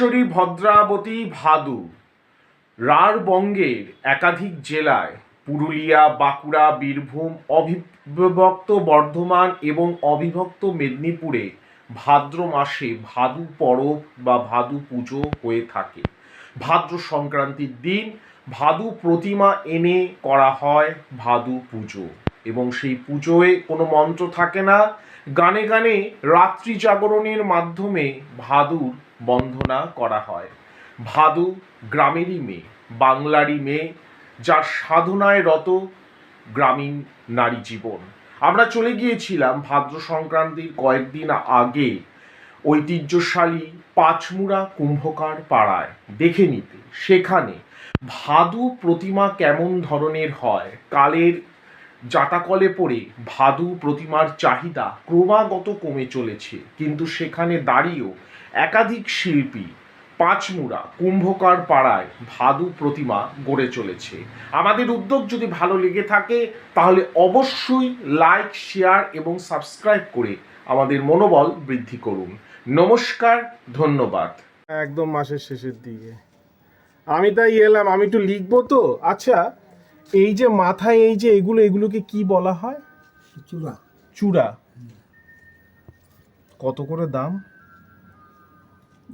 ভদ্রেশ্বরী ভদ্রাবতী ভাদু রাঢ়বঙ্গের একাধিক জেলায় পুরুলিয়া, বাঁকুড়া, বীরভূম, অবিভক্ত বর্ধমান এবং অবিভক্ত মেদিনীপুরে ভাদ্র মাসে ভাদু পরব বা ভাদু পুজো হয়ে থাকে। ভাদ্র সংক্রান্তির দিন ভাদু প্রতিমা এনে করা হয় ভাদু পুজো। এবং সেই পুজোয় কোনো মন্ত্র থাকে না। গানে গানে রাত্রি জাগরণের মাধ্যমে ভাদুর বন্ধনা করা হয়। ভাদু গ্রামেরই মেয়ে, বাংলারই মেয়ে, যার সাধনায় রত গ্রামীণ নারী জীবন। আমরা চলে গিয়েছিলাম ভাদ্র সংক্রান্তির কয়েকদিন আগে ঐতিহ্যশালী পাঁচমুড়া কুম্ভকার পাড়ায়। দেখে নিতে, সেখানে ভাদু প্রতিমা কেমন ধরনের হয়, কালের জাটাকলে পড়ে ভাদু প্রতিমার চাহিদা ক্রমাগত কমে চলেছে। কিন্তু সেখানে দাঁড়িয়েও একাধিক শিল্পী, পাঁচমুড়া, কুম্ভকার পাড়ায় ভাদু প্রতিমা গড়ে চলেছে। আমাদের উদ্যোগ যদি ভালো লেগে থাকে, তাহলে অবশ্যই লাইক, শেয়ার এবং সাবস্ক্রাইব করে আমাদের মনোবল বৃদ্ধি করুন। নমস্কার, ধন্যবাদ। একদম মাসের শেষের দিকে। আমি তাই এলাম, আমি একটু লিখব তো? আচ্ছা এই যে মাথায় এই যে এগুলো এগুলোকে কি বলা হয়? চূড়া। চূড়া। কত করে দাম?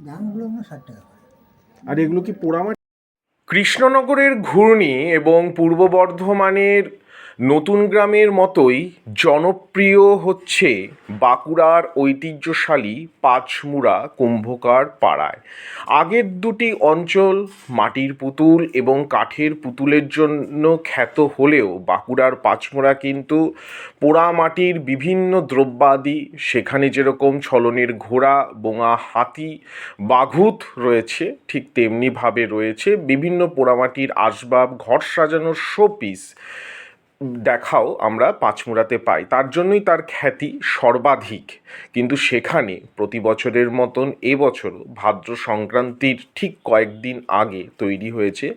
দামগুলো ষাট টাকা আর এগুলো কি পোড়ামাটি? কৃষ্ণনগরের ঘূর্ণি এবং পূর্ব বর্ধমানের নতুন গ্রামের মতোই জনপ্রিয় হচ্ছে বাঁকুড়ার ঐতিহ্যশালী পাঁচমুড়া কুম্ভকার পাড়ায়। আগের দুটি অঞ্চল মাটির পুতুল এবং কাঠের পুতুলের জন্য খ্যাত হলেও বাঁকুড়ার পাঁচমুড়া কিন্তু পোড়ামাটির বিভিন্ন দ্রব্যাদি, সেখানে যেরকম ছলনের ঘোড়া, বোঙা হাতি, বাঘুত রয়েছে, ঠিক তেমনিভাবে রয়েছে বিভিন্ন পোড়ামাটির আসবাব, ঘর সাজানোর শোপিস। দেখাও আমরা পাঁচমুড়াতে পাই। তার জন্যই তার খ্যাতি সর্বাধিক। কিন্তু সেখানে প্রতি বছরের মতন এবছরও ভাদ্র সংক্রান্তির ঠিক কয়েকদিন আগে তৈরি হয়েছে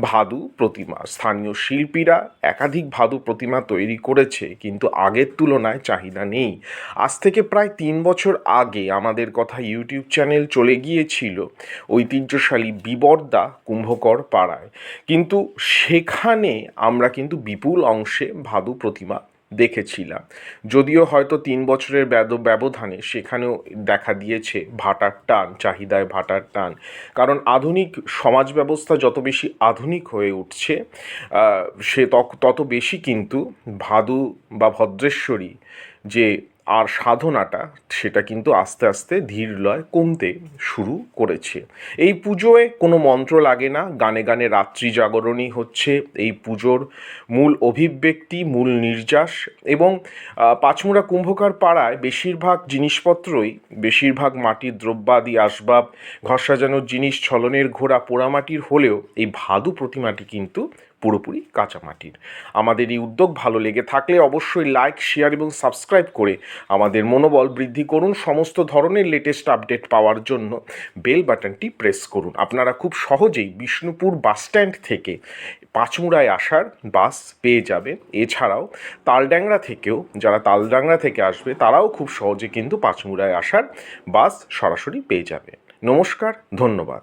ভাদু প্রতিমা। স্থানীয় শিল্পীরা একাধিক ভাদু প্রতিমা তৈরি করেছে, কিন্তু আগের তুলনায় চাহিদা নেই। আজ থেকে প্রায় তিন বছর আগে আমাদের কথা ইউটিউব চ্যানেল চলে গিয়েছিল ঐতিহ্যশালী বিবর্দা কুম্ভকর পাড়ায়। কিন্তু সেখানে আমরা কিন্তু বিপুল অংশে ভাদু প্রতিমা দেখেছিলাম। যদিও হয়তো তিন বছরের ব্যবধানে সেখানেও দেখা দিয়েছে ভাটার টান, চাহিদায় ভাটার টান। কারণ আধুনিক সমাজ ব্যবস্থা যত বেশি আধুনিক হয়ে উঠছে সে তত বেশি কিন্তু ভাদু বা ভদ্রেশ্বরী যে আর সাধনাটা সেটা কিন্তু আস্তে আস্তে ধীর লয় কমতে শুরু করেছে। এই পুজোয় কোনো মন্ত্র লাগে না, গানে গানে রাত্রি জাগরণই হচ্ছে এই পুজোর মূল অভিব্যক্তি, মূল নির্যাস এবং পাঁচমুড়া কুম্ভকার পাড়ায় বেশিরভাগ জিনিসপত্রই বেশিরভাগ মাটির দ্রব্যাদি, আসবাব, ঘর সাজানোর জিনিস, ছলনের ঘোড়া, পোড়ামাটির হলেও এই ভাদু প্রতিমাটি কিন্তু পুরোপুরি কাঁচামাটির। আমাদের এই উদ্যোগ ভালো লেগে থাকলে অবশ্যই লাইক শেয়ার এবং সাবস্ক্রাইব করে আমাদের মনোবল বৃদ্ধি করুন সমস্ত ধরনের লেটেস্ট আপডেট পাওয়ার জন্য বেল বাটনটি প্রেস করুন। আপনারা খুব সহজেই বিষ্ণুপুর বাসস্ট্যান্ড থেকে পাঁচমুড়ায় আসার বাস পেয়ে যাবেন। এছাড়াও তালডাংরা থেকেও যারা তালডাংরা থেকে আসবে তারাও খুব সহজে কিন্তু পাঁচমুড়ায় আসার বাস সরাসরি পেয়ে যাবে নমস্কার, ধন্যবাদ।